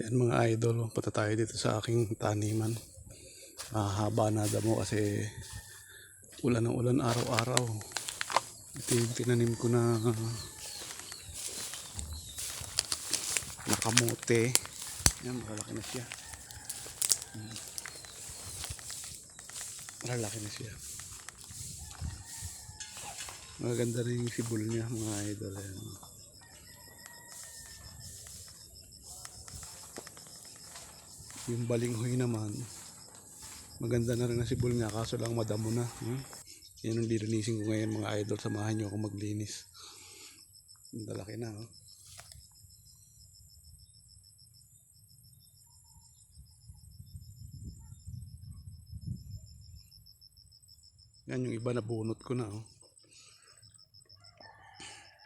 Yan mga idol, punta tayo dito sa aking taniman. Mahaba na damo kasi ulan ng ulan araw-araw. Ito yung tinanim ko na nakamote. Yan, malalaki na siya. Malalaki na siya. Maganda rin yung sibol niya mga idol. Ayan. Yung balinghoy naman, maganda na rin ang sibol niya kaso lang madamo na. Hmm? Yan ang lilinisin ko ngayon mga idol. Samahan niyo ako maglinis. Ang lalaki na. Oh. Yan yung iba na bunot ko na. Oh.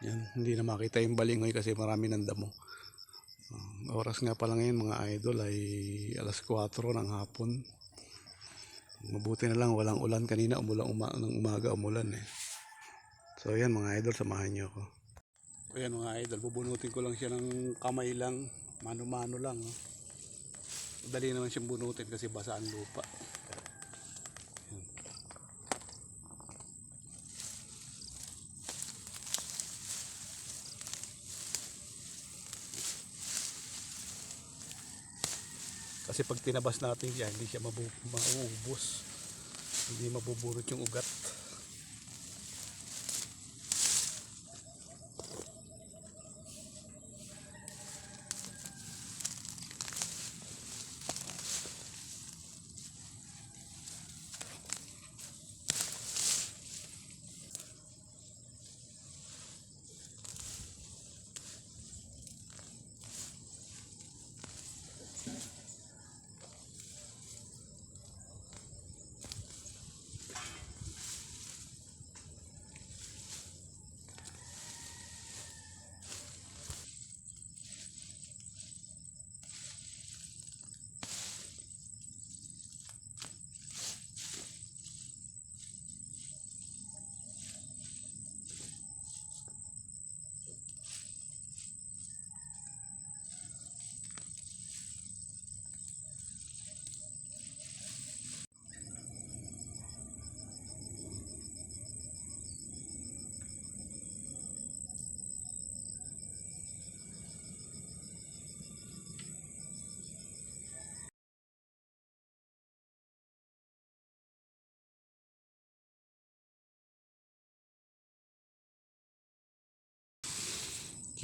Yan, hindi na makita yung balinghoy kasi marami ng damo. Ang oras nga pala ngayon mga idol ay alas 4 ng hapon. Mabuti na lang walang ulan kanina umulang uma ng umaga umulan eh. So yan mga idol samahan niyo ako. O yan mga idol bubunutin ko lang siya ng kamay lang, mano-mano lang. Oh. Dali naman siyang bunutin kasi basa ang lupa. Kasi pag tinabas natin siya, hindi siya mabu mauubos. Hindi mabuburot yung ugat.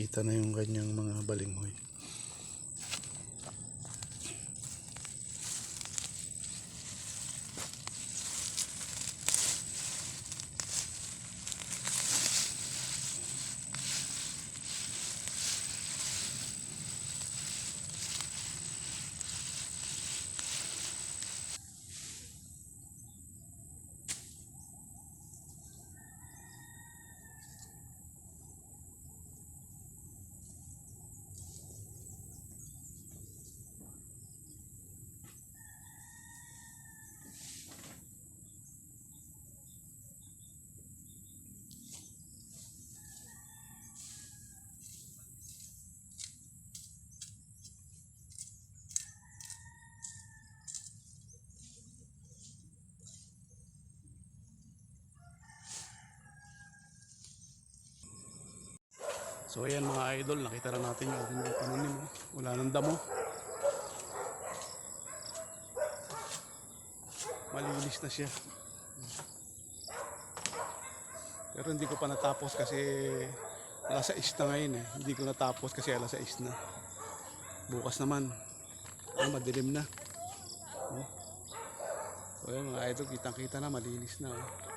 Kita na yung kanyang mga balinghoy. So ayan mga idol, nakita na natin yung ating pananim. oh. Wala nang damo. Malinis na siya. Pero hindi ko pa natapos kasi alas 6 na ngayon eh. Hindi ko natapos kasi alas 6 na. Bukas naman. Ah, madilim na. Oh. So ayan mga idol, kitang kita na, malinis na. oh.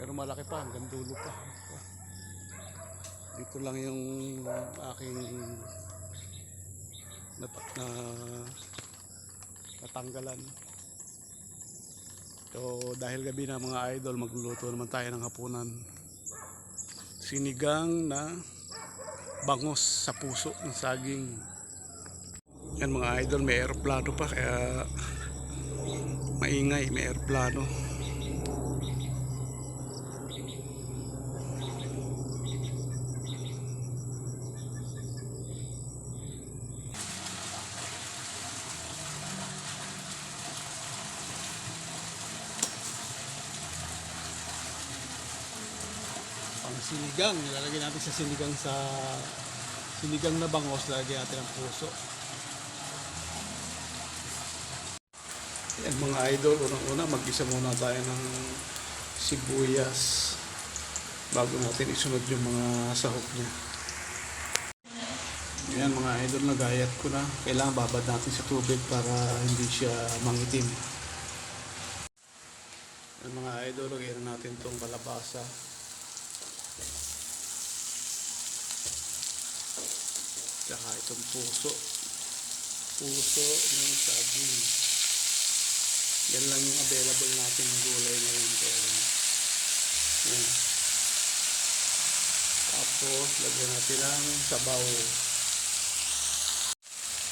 Pero malaki pa, hanggang dulo pa. Dito lang yung aking nat na natanggalan. So dahil gabi na mga idol, magluluto naman tayo ng hapunan. Sinigang na bangos sa puso ng saging. Yan mga idol, may aeroplano pa kaya maingay, may aeroplano. Sinigang. Nilalagay natin sa sinigang sa sinigang na bangos. Lalagyan natin ng puso. Yan mga idol, unang-una mag-isa muna tayo ng sibuyas bago natin isunod yung mga sahog niya. Yan mga idol, nagayat ko na. Kailangan babad natin sa tubig para hindi siya mangitim. Yan mga idol, lagyan na natin itong kalabasa. Tsaka itong puso. Puso ng saging. Yan lang yung available natin ng gulay ngayon. Yan. Tapos, lagyan natin ng sabaw.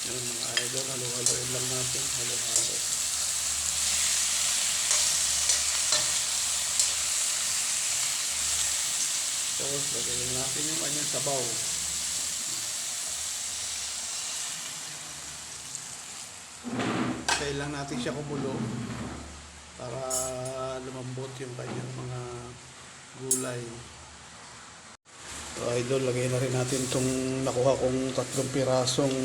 Yan mga idol, halo-haloin lang natin. Halo-halo. Tapos, lagyan natin yung kanyang sabaw. Kailangan natin siya kumulo para lumambot yung kanyang mga gulay. So, idol, lagay na rin natin itong nakuha kong tatlong pirasong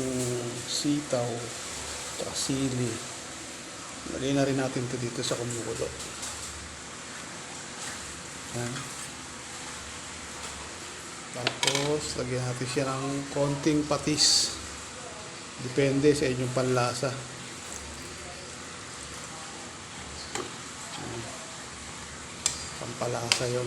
sitaw at sili. Lagay na rin natin ito dito sa kumukulo. Yan. Tapos, lagyan natin siya ng konting patis. Depende sa inyong panlasa. Pampalasa yon.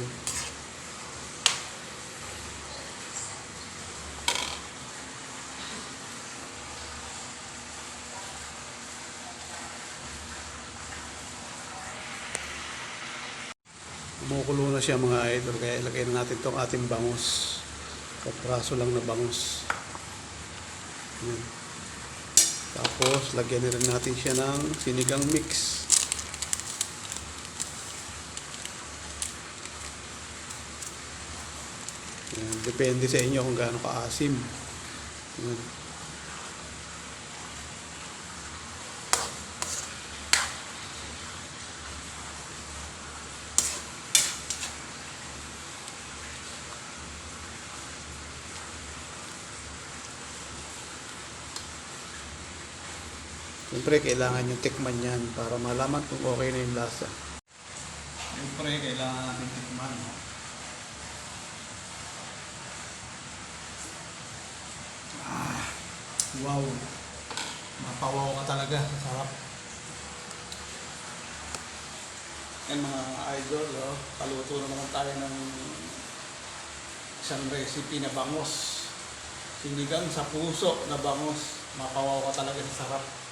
Kumukulo na siya mga idol kaya ilagay na natin itong ating bangus. Kapraso lang na bangus. Yan. Tapos lagyan na rin natin siya ng sinigang mix. Depende sa inyo kung gaano kaasim. Yan. Siyempre, kailangan yung tikman yan para malaman kung okay na yung lasa. Siyempre, kailangan natin tikman. Ah, wow. Mapawaw ka talaga. Sarap. Yan mga idol, oh, paluto na naman tayo ng isang recipe na bangos. Sinigang sa puso na bangos. Mapawaw ka talaga sa sarap.